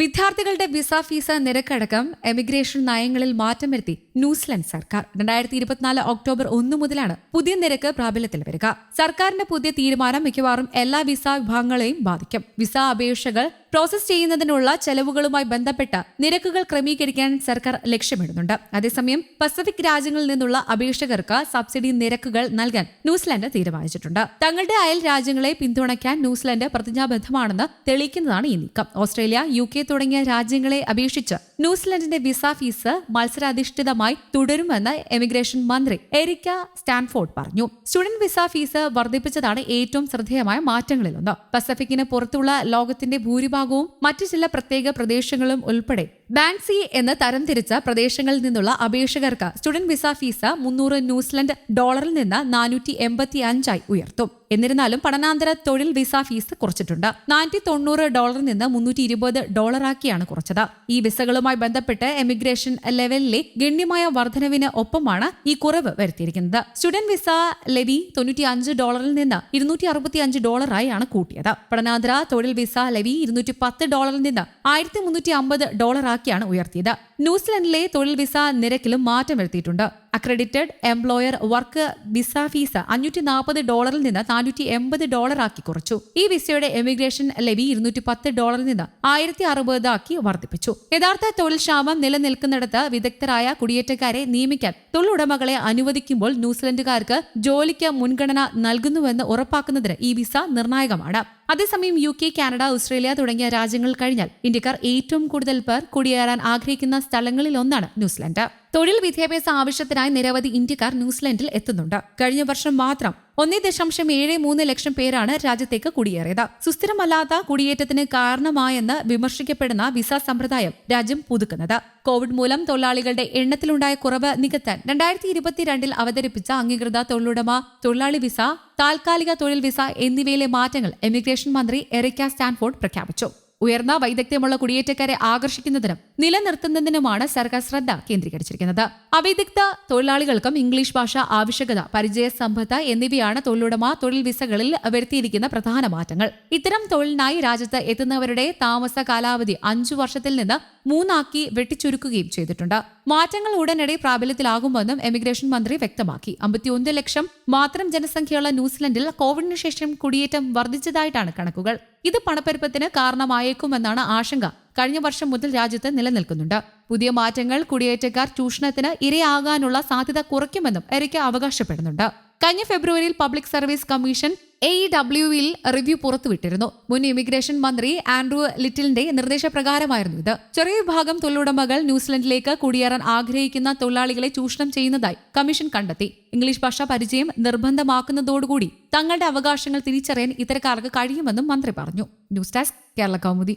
വിദ്യാർത്ഥികളുടെ visa fees നിരക്കടക്കം emigration നയങ്ങളിൽ മാറ്റം വരുത്തി ന്യൂസിലൻഡ് സർക്കാർ. രണ്ടായിരത്തി ഇരുപത്തിനാല് ഒക്ടോബർ ഒന്ന് മുതലാണ് പുതിയ നിരക്ക് പ്രാബല്യത്തിൽ വരിക. സർക്കാരിന്റെ പുതിയ തീരുമാനം മിക്കവാറും എല്ലാ വിസ വിഭാഗങ്ങളെയും ബാധിക്കും. വിസ അപേക്ഷകൾ പ്രോസസ് ചെയ്യുന്നതിനുള്ള ചെലവുകളുമായി ബന്ധപ്പെട്ട നിരക്കുകൾ ക്രമീകരിക്കാൻ സർക്കാർ ലക്ഷ്യമിടുന്നുണ്ട്. അതേസമയം പസഫിക് രാജ്യങ്ങളിൽ നിന്നുള്ള അപേക്ഷകർക്ക് സബ്സിഡി നിരക്കുകൾ നൽകാൻ ന്യൂസിലാൻഡ് തീരുമാനിച്ചിട്ടുണ്ട്. തങ്ങളുടെ അയൽ രാജ്യങ്ങളെ പിന്തുണയ്ക്കാൻ ന്യൂസിലാൻഡ് പ്രതിജ്ഞാബദ്ധമാണെന്ന് തെളിയിക്കുന്നതാണ് ഈ നീക്കം. ഓസ്ട്രേലിയ യു കെ തുടങ്ങിയ രാജ്യങ്ങളെ അപേക്ഷിച്ച് ന്യൂസിലൻഡിന്റെ വിസ ഫീസ് മത്സരാധിഷ്ഠിതമായി തുടരുമെന്ന് എമിഗ്രേഷൻ മന്ത്രി എരിക്ക സ്റ്റാൻഫോർഡ് പറഞ്ഞു. സ്റ്റുഡന്റ് വിസ ഫീസ് വർദ്ധിപ്പിച്ചതാണ് ഏറ്റവും ശ്രദ്ധേയമായ മാറ്റങ്ങളിലൊന്ന്. പസഫിക്കിന് പുറത്തുള്ള ലോകത്തിന്റെ ഭൂരിഭാഗവും മറ്റു ചില പ്രത്യേക പ്രദേശങ്ങളും ഉൾപ്പെടെ ബാങ്സി എന്ന് തരംതിരിച്ച പ്രദേശങ്ങളിൽ നിന്നുള്ള അപേക്ഷകർക്ക് സ്റ്റുഡന്റ് വിസ ഫീസ് മുന്നൂറ് ന്യൂസിലൻഡ് ഡോളറിൽ നിന്ന് നാനൂറ്റി എൺപത്തി അഞ്ചായി ഉയർത്തും. എന്നിരുന്നാലും പഠനാന്തര തൊഴിൽ വിസ ഫീസ് കുറച്ചിട്ടുണ്ട്. നാനൂറ്റി തൊണ്ണൂറ് ഡോളറിൽ നിന്ന് മുന്നൂറ്റി ഇരുപത് ഡോളറാക്കിയാണ് കുറച്ചത്. ഈ വിസകളുമായി ബന്ധപ്പെട്ട് എമിഗ്രേഷൻ ലെവലിലെ ഗണ്യമായ വർധനവിന് ഒപ്പമാണ് ഈ കുറവ് വരുത്തിയിരിക്കുന്നത്. സ്റ്റുഡന്റ് വിസ ലെവി തൊണ്ണൂറ്റി അഞ്ച് ഡോളറിൽ നിന്ന് ഇരുന്നൂറ്റി അറുപത്തി അഞ്ച് ഡോളറായാണ് കൂട്ടിയത്. പഠനാന്തര തൊഴിൽ വിസ ലെവി ഇരുന്നൂറ്റി പത്ത് ഡോളറിൽ നിന്ന് ആയിരത്തി മുന്നൂറ്റി അമ്പത് ഡോളറാക്കിയാണ് ഉയർത്തിയത്. ന്യൂസിലൻഡിലെ തൊഴിൽ വിസ നിരക്കിലും മാറ്റം വരുത്തിയിട്ടുണ്ട്. Accredited employer work visa fees അഞ്ഞൂറ്റി നാൽപ്പത് ഡോളറിൽ നിന്ന് നാനൂറ്റി എൺപത് ഡോളറാക്കി കുറച്ചു. ഈ വിസയുടെ എമിഗ്രേഷൻ ലെവി ഇരുന്നൂറ്റി പത്ത് ഡോളറിൽ നിന്ന് ആയിരത്തി അറുപതാക്കി വർദ്ധിപ്പിച്ചു. യഥാർത്ഥ തൊഴിൽ ക്ഷാമം നിലനിൽക്കുന്നിടത്ത് വിദഗ്ധരായ കുടിയേറ്റക്കാരെ നിയമിക്കാൻ തൊഴിലുടമകളെ അനുവദിക്കുമ്പോൾ ന്യൂസിലൻഡുകാർക്ക് ജോലിക്ക് മുൻഗണന നൽകുന്നുവെന്ന് ഉറപ്പാക്കുന്നതിന് ഈ വിസ നിർണായകമാണ്. അതേസമയം യു കെ കാനഡ ഓസ്ട്രേലിയ തുടങ്ങിയ രാജ്യങ്ങൾ കഴിഞ്ഞാൽ ഇന്ത്യക്കാർ ഏറ്റവും കൂടുതൽ പേർ കുടിയേറാൻ ആഗ്രഹിക്കുന്ന സ്ഥലങ്ങളിൽ ഒന്നാണ് ന്യൂസിലൻഡ്. തൊഴിൽ വിദ്യാഭ്യാസ ആവശ്യത്തിനായി നിരവധി ഇന്ത്യക്കാർ ന്യൂസിലൻഡിൽ എത്തുന്നുണ്ട്. കഴിഞ്ഞ വർഷം മാത്രം ഒന്നേ ദശാംശം ഏഴ് മൂന്ന് ലക്ഷം പേരാണ് രാജ്യത്തേക്ക് കുടിയേറിയത്. സുസ്ഥിരമല്ലാത്ത കുടിയേറ്റത്തിന് കാരണമായെന്ന് വിമർശിക്കപ്പെടുന്ന വിസ സമ്പ്രദായം രാജ്യം പുതുക്കുന്നത്. കോവിഡ് മൂലം തൊഴിലാളികളുടെ എണ്ണത്തിലുണ്ടായ കുറവ് നികത്താൻ രണ്ടായിരത്തി ഇരുപത്തിരണ്ടിൽ അവതരിപ്പിച്ച അംഗീകൃത തൊഴിലുടമ തൊഴിലാളി വിസ താൽക്കാലിക തൊഴിൽ വിസ എന്നിവയിലെ മാറ്റങ്ങൾ എമിഗ്രേഷൻ മന്ത്രി എറിക്ക സ്റ്റാൻഫോർഡ് പ്രഖ്യാപിച്ചു. ഉയർന്ന വൈദഗ്ധ്യമുള്ള കുടിയേറ്റക്കാരെ ആകർഷിക്കുന്നതിനും നിലനിർത്തുന്നതിനുമാണ് സർക്കാർ ശ്രദ്ധ കേന്ദ്രീകരിച്ചിരിക്കുന്നത്. അവിദഗ്ധ തൊഴിലാളികൾക്കും ഇംഗ്ലീഷ് ഭാഷ ആവശ്യകത പരിചയ സമ്പത്ത് എന്നിവയാണ് തൊഴിലുടമ തൊഴിൽ വിസകളിൽ വരുത്തിയിരിക്കുന്ന പ്രധാന മാറ്റങ്ങൾ. ഇത്തരം തൊഴിലിനായി രാജ്യത്ത് എത്തുന്നവരുടെ താമസ കാലാവധി അഞ്ചു വർഷത്തിൽ നിന്ന് മൂന്നാക്കി വെട്ടിച്ചുരുക്കുകയും ചെയ്തിട്ടുണ്ട്. മാറ്റങ്ങൾ ഉടനടി പ്രാബല്യത്തിലാകുമെന്നും എമിഗ്രേഷൻ മന്ത്രി വ്യക്തമാക്കി. അമ്പത്തിയൊന്ന് ലക്ഷം മാത്രം ജനസംഖ്യയുള്ള ന്യൂസിലൻഡിൽ കോവിഡിന് ശേഷം കുടിയേറ്റം വർദ്ധിച്ചതായിട്ടാണ് കണക്കുകൾ. ഇത് പണപ്പെരുപ്പത്തിന് കാരണമായേക്കുമെന്നാണ് ആശങ്ക. കഴിഞ്ഞ വർഷം മുതൽ രാജ്യത്ത് നിലനിൽക്കുന്നുണ്ട്. പുതിയ മാറ്റങ്ങൾ കുടിയേറ്റക്കാർ ചൂഷണത്തിന് ഇരയാകാനുള്ള സാധ്യത കുറയ്ക്കുമെന്നും എറിക്ക അവകാശപ്പെടുന്നുണ്ട്. കഴിഞ്ഞ ഫെബ്രുവരിയിൽ പബ്ലിക് സർവീസ് കമ്മീഷൻ എ ഡബ്ല്യുവിൽ റിവ്യൂ പുറത്തുവിട്ടിരുന്നു. മുൻ ഇമിഗ്രേഷൻ മന്ത്രി ആൻഡ്രൂ ലിറ്റിലിന്റെ നിർദ്ദേശപ്രകാരമായിരുന്നു ഇത്. ചെറിയ വിഭാഗം തൊഴിലുടമകൾ ന്യൂസിലൻഡിലേക്ക് കുടിയേറാൻ ആഗ്രഹിക്കുന്ന തൊഴിലാളികളെ ചൂഷണം ചെയ്യുന്നതായി കമ്മീഷൻ കണ്ടെത്തി. ഇംഗ്ലീഷ് ഭാഷ പരിചയം നിർബന്ധമാക്കുന്നതോടുകൂടി തങ്ങളുടെ അവകാശങ്ങൾ തിരിച്ചറിയാൻ ഇത്തരക്കാർക്ക് കഴിയുമെന്നും മന്ത്രി പറഞ്ഞു. News desk Kerala Kaumudi.